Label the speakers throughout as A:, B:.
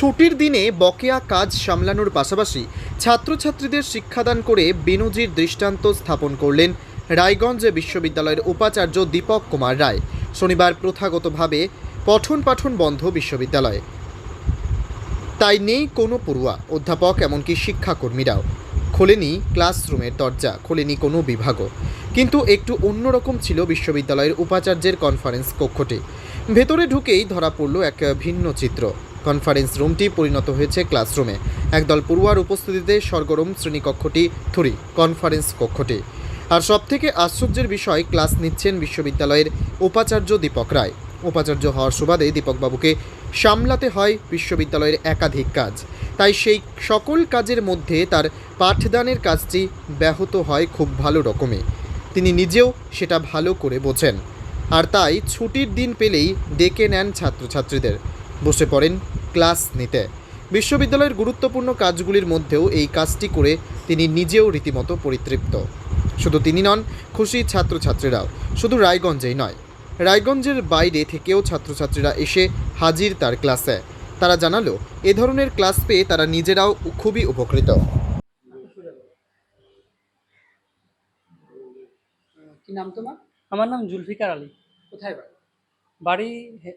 A: ছুটির দিনে বকেয়া কাজ সামলানোর পাশাপাশি ছাত্রছাত্রীদের শিক্ষাদান করে বেনজির দৃষ্টান্ত স্থাপন করলেন রায়গঞ্জ বিশ্ববিদ্যালয়ের উপাচার্য দীপক কুমার রায়। শনিবার প্রথাগতভাবে পঠন পাঠন বন্ধ বিশ্ববিদ্যালয়ে। তাই নেই কোনো পড়ুয়া, অধ্যাপক এমনকি শিক্ষাকর্মীরাও। খোলেনি ক্লাসরুমের দরজা, খোলেনি কোনো বিভাগও। কিন্তু একটু অন্যরকম ছিল বিশ্ববিদ্যালয়ের উপাচার্যের কনফারেন্স কক্ষটি। ভেতরে ঢুকেই ধরা পড়ল এক ভিন্ন চিত্র। কনফারেন্স রুমটি পরিণত হয়েছে ক্লাসরুমে। একদল পড়ুয়ার উপস্থিতিতে সরগরম শ্রেণীকক্ষটি থুরি, কনফারেন্স কক্ষটি। আর সবথেকে আশ্চর্যের বিষয়, ক্লাস নিচ্ছেন বিশ্ববিদ্যালয়ের উপাচার্য দীপক রায়। উপাচার্য হওয়ার সুবাদে দীপকবাবুকে সামলাতে হয় বিশ্ববিদ্যালয়ের একাধিক কাজ। তাই সেই সকল কাজের মধ্যে তার পাঠদানের কাজটি ব্যাহত হয় খুব ভালো রকমে। তিনি নিজেও সেটা ভালো করে বোঝেন। আর তাই ছুটির দিন পেলেই ডেকে নেন ছাত্রছাত্রীদের। বসে পড়েন ক্লাস নিতে। বিশ্ববিদ্যালয়ের গুরুত্বপূর্ণ কাজগুলির মধ্যেও এই কাজটি করে তিনি নিজেও রীতিমতো পরিতৃপ্ত। শুধু তিনি নন খুশি ছাত্রছাত্রীরাও। শুধু রায়গঞ্জেই নয় রায়গঞ্জের বাইরে থেকেও ছাত্রছাত্রীরা এসে হাজির তার ক্লাসে। তারা জানালো এ ধরনের ক্লাস পেয়ে তারা নিজেরাও খুবই উপকৃত।
B: কি নাম তোমার?
C: আমার নাম জুলফিকার আলী।
B: কোথায় বাড়ি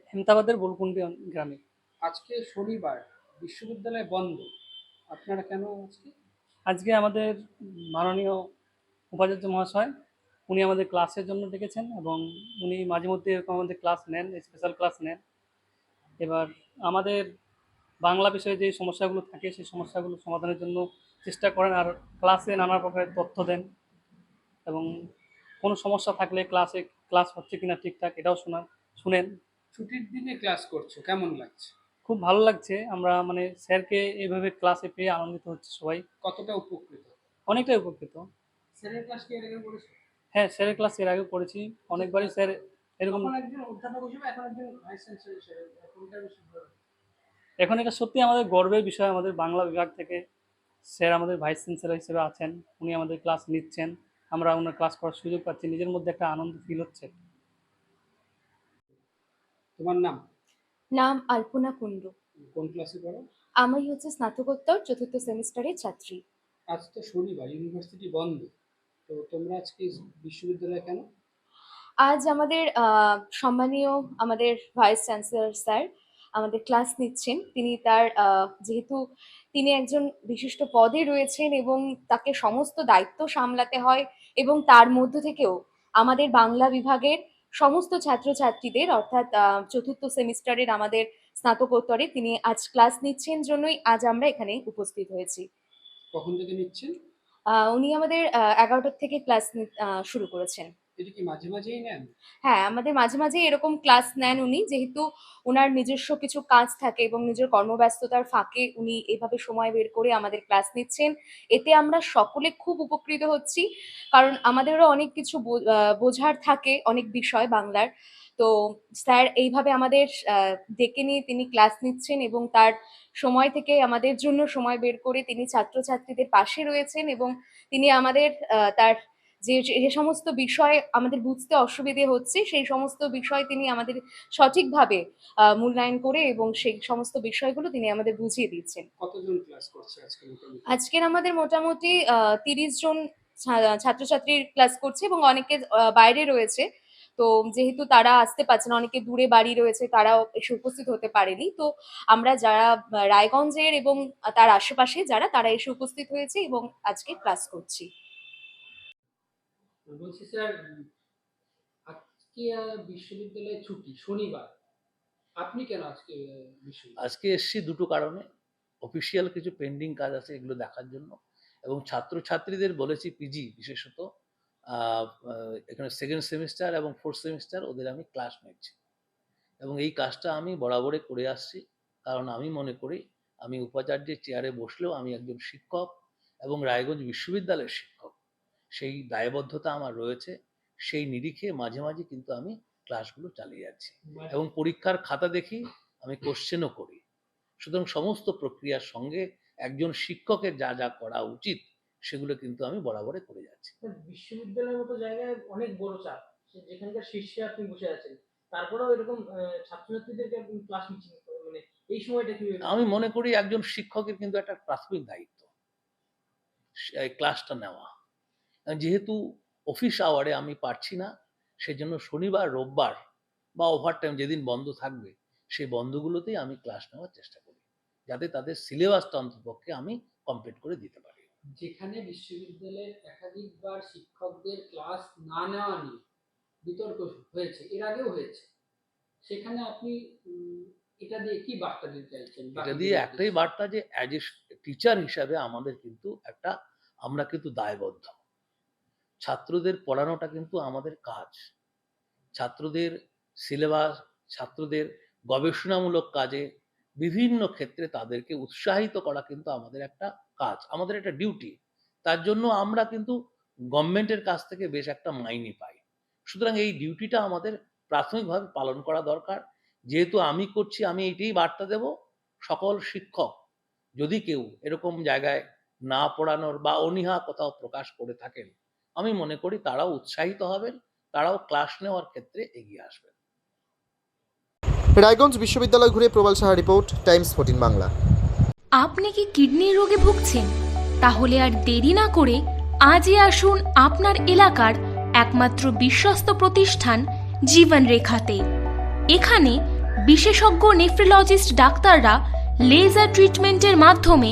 C: হেমতাবাদের বোলকুন্ডি গ্রামে।
B: আজকে শনিবার বিশ্ববিদ্যালয় বন্ধ। আপনারা কেন আজকে?
C: আজকে আমাদের মাননীয় উপাচার্য মহাশয় উনি আমাদের ক্লাসের জন্য ডেকেছেন এবং উনি মাঝে মধ্যে এরকম আমাদের ক্লাস নেন স্পেশাল ক্লাস নেন। এবার আমাদের বাংলা বিষয়ে যে সমস্যাগুলো থাকে সেই সমস্যাগুলো সমাধানের জন্য চেষ্টা করেন আর ক্লাসে নানা প্রকারের তথ্য দেন এবং কোনো সমস্যা থাকলে ক্লাসে ক্লাস হচ্ছে কিনা ঠিকঠাক এটাও শোনান। শুনেন।
B: ছুটির দিনে ক্লাস করছ কেমন লাগছে?
C: খুব ভালো লাগছে আমরা মানে স্যারকে এভাবে ক্লাসে পেয়ে আনন্দিত হচ্ছে সবাই।
B: কতটা উপকৃত?
C: অনেকটাই উপকৃত।
B: স্যারের ক্লাস কি এর আগে করেছ?
C: হ্যাঁ স্যারের ক্লাস এর আগে করেছি। অনেকবারই স্যার এরকম
B: একজন অধ্যাপক হিসেবে এখন একজন ভাইস চ্যান্সেলর হিসেবে
C: এখন এটা সত্যি আমাদের গর্বের বিষয় আমাদের বাংলা বিভাগ থেকে স্যার আমাদের ভাইস চ্যান্সেলর হিসেবে আছেন। উনি আমাদের ক্লাস নিচ্ছেন। আমরা ওনার ক্লাস করার সুযোগ পাচ্ছি। নিজের মধ্যে একটা আনন্দ ফিল হচ্ছে।
B: তোমার নাম?
D: নাম আলপনা কুণ্ডু।
B: কোন ক্লাসে পড়ো?
D: আমি হচ্ছে স্নাতকোত্তর চতুর্থ সেমিস্টারের ছাত্রী।
B: আজ তো শনিবার ইউনিভার্সিটি বন্ধ। তো তোমরা আজকে বিশ্ববিদ্যালয়ে কেন?
D: আজ আমাদের সম্মানীয় আমাদের ভাইস চ্যান্সেলর স্যার আমাদের ক্লাস নিচ্ছেন। তিনি তার যেহেতু তিনি একজন বিশিষ্ট পদে রয়েছেন এবং তাকে সমস্ত দায়িত্ব সামলাতে হয় এবং তার মধ্য থেকেও আমাদের বাংলা বিভাগের সমস্ত ছাত্রছাত্রীদের অর্থাৎ চতুর্থ সেমিস্টারের আমাদের স্নাতকোত্তরে তিনি আজ ক্লাস নিচ্ছেন জন্যই আজ আমরা এখানে উপস্থিত হয়েছি।
B: কখন থেকে নিচ্ছেন?
D: উনি আমাদের এগারোটার থেকে ক্লাস শুরু করেছেন।
B: এটা কি মাঝে মাঝেই নেন?
D: হ্যাঁ আমাদের মাঝে মাঝে এরকম ক্লাস নেন উনি। যেহেতু ওনার নিজস্ব কিছু কাজ থাকে এবং নিজের কর্মব্যস্ততার ফাঁকে উনি এভাবে সময় বের করে আমাদের ক্লাস নিচ্ছেন, এতে আমরা সকলে খুব উপকৃত হচ্ছি। কারণ আমাদেরও অনেক কিছু বোঝার থাকে, অনেক বিষয় বাংলার। তো স্যার এইভাবে আমাদের ডেকে নিয়ে তিনি ক্লাস নিচ্ছেন এবং তার সময় থেকে আমাদের জন্য সময় বের করে তিনি ছাত্রছাত্রীদের পাশে রয়েছেন এবং তিনি আমাদের তার যে যে সমস্ত বিষয় আমাদের বুঝতে অসুবিধে হচ্ছে সেই সমস্ত বিষয় তিনি আমাদের সঠিকভাবে মূল্যায়ন করে এবং সেই সমস্ত বিষয়গুলো তিনি আমাদের বুঝিয়ে দিচ্ছেন।
B: কতজন ক্লাস করছে আজকে
D: আজকের আমাদের মোটামুটি তিরিশ জন ছাত্রছাত্রীর ক্লাস করছে এবং অনেকে বাইরে রয়েছে। তো যেহেতু তারা আসতে পারছে না অনেকে দূরে বাড়ি রয়েছে তারাও এসে উপস্থিত হতে পারেনি। তো আমরা যারা রায়গঞ্জের এবং তার আশেপাশে যারা তারা এসে উপস্থিত হয়েছে এবং আজকে ক্লাস করছি।
B: বলছি স্যার, আজকে বিশ্ববিদ্যালয়ে ছুটি, শনিবার। আপনি কেন আজকে
E: আজকে এসছি দুটো কারণে। অফিসিয়াল কিছু পেন্ডিং কাজ আছে এগুলো দেখার জন্য। এবং ছাত্রছাত্রীদের বলেছি পিজি বিশেষত এখানে সেকেন্ড সেমিস্টার এবং ফোর্থ সেমিস্টার ওদের আমি ক্লাস নিচ্ছি। এবং এই কাজটা আমি বরাবরে করে আসছি। কারণ আমি মনে করি, আমি উপাচার্যের চেয়ারে বসলেও আমি একজন শিক্ষক এবং রায়গঞ্জ বিশ্ববিদ্যালয়ের শিক্ষক। সেই দায়বদ্ধতা আমার রয়েছে সেই নিরিখে মাঝে মাঝে কিন্তু আমি ক্লাসগুলো চালিয়ে যাচ্ছি এবং পরীক্ষার খাতা দেখি আমি কোশ্চেনও করি। সুতরাং সমস্ত প্রক্রিয়ার সঙ্গে একজন শিক্ষকের যা যা করা উচিত সেগুলো কিন্তু আমি বরাবরে করে যাচ্ছি।
F: বিশ্ববিদ্যালয়ের মতো জায়গায় অনেক বড় চাপ। যেখানকার শীর্ষে আপনি বসে আছেন তারপরেও এরকম ছাত্রছাত্রীদেরকে আপনি ক্লাস নিচ্ছেন মানে এই সময়টা কি
E: আমি মনে করি একজন শিক্ষকের কিন্তু একটা প্রাথমিক দায়িত্ব এই ক্লাসটা নেওয়া। যেহেতু অফিস আওয়ারে আমি পারছি না সেজন্য শনিবার রোববার বা ওভার টাইম যেদিন বন্ধ থাকবে সেই বন্ধগুলোতেই আমি ক্লাস নেওয়ার চেষ্টা করি যাতে তাদের সিলেবাসটা অন্তপক্ষে আমি কমপ্লিট করে দিতে পারি।
B: যেখানে বিশ্ববিদ্যালয়ের একাধিকবার শিক্ষকদের ক্লাস না নেওয়া নিয়ে বিতর্ক হয়েছে এর আগেও হয়েছে সেখানে আপনি এটা দিয়ে কি বার্তা দিতে চাইছেন?
E: এটা দিয়ে একটাই বার্তা যে অ্যাজ এ টিচার হিসাবে আমাদের কিন্তু একটা আমরা কিন্তু দায়বদ্ধ। ছাত্রদের পড়ানোটা কিন্তু আমাদের কাজ। ছাত্রদের সিলেবাস ছাত্রদের গবেষণামূলক কাজে বিভিন্ন ক্ষেত্রে তাদেরকে উৎসাহিত করা কিন্তু আমাদের একটা কাজ, আমাদের একটা ডিউটি তার জন্য আমরা কিন্তু গভর্নমেন্টের কাছ থেকে বেশ একটা মাইনে পাই। সুতরাং এই ডিউটিটা আমাদের প্রাথমিকভাবে পালন করা দরকার। যেহেতু আমি করছি, আমি এইটাই বার্তা দেব সকল শিক্ষক। যদি কেউ এরকম জায়গায় না পড়ানোর বা অনীহা কোথাও প্রকাশ করে থাকেন আমি মনে করি তারাও উৎসাহিত হবেন তারাও ক্লাস নেওয়ার ক্ষেত্রে এগিয়ে আসবেন।
A: রায়গঞ্জ বিশ্ববিদ্যালয় ঘুরে Prabal Saha report Times fourteen Bangla.
G: আপনি কি কিডনির রোগে ভুগছেন? তাহলে আর দেরি না করে আজই আসুন আপনার এলাকার একমাত্র বিশ্বস্ত প্রতিষ্ঠান জীবন রেখাতে। এখানে বিশেষজ্ঞ নেফ্রোলজিস্ট ডাক্তাররা লেজার ট্রিটমেন্টের মাধ্যমে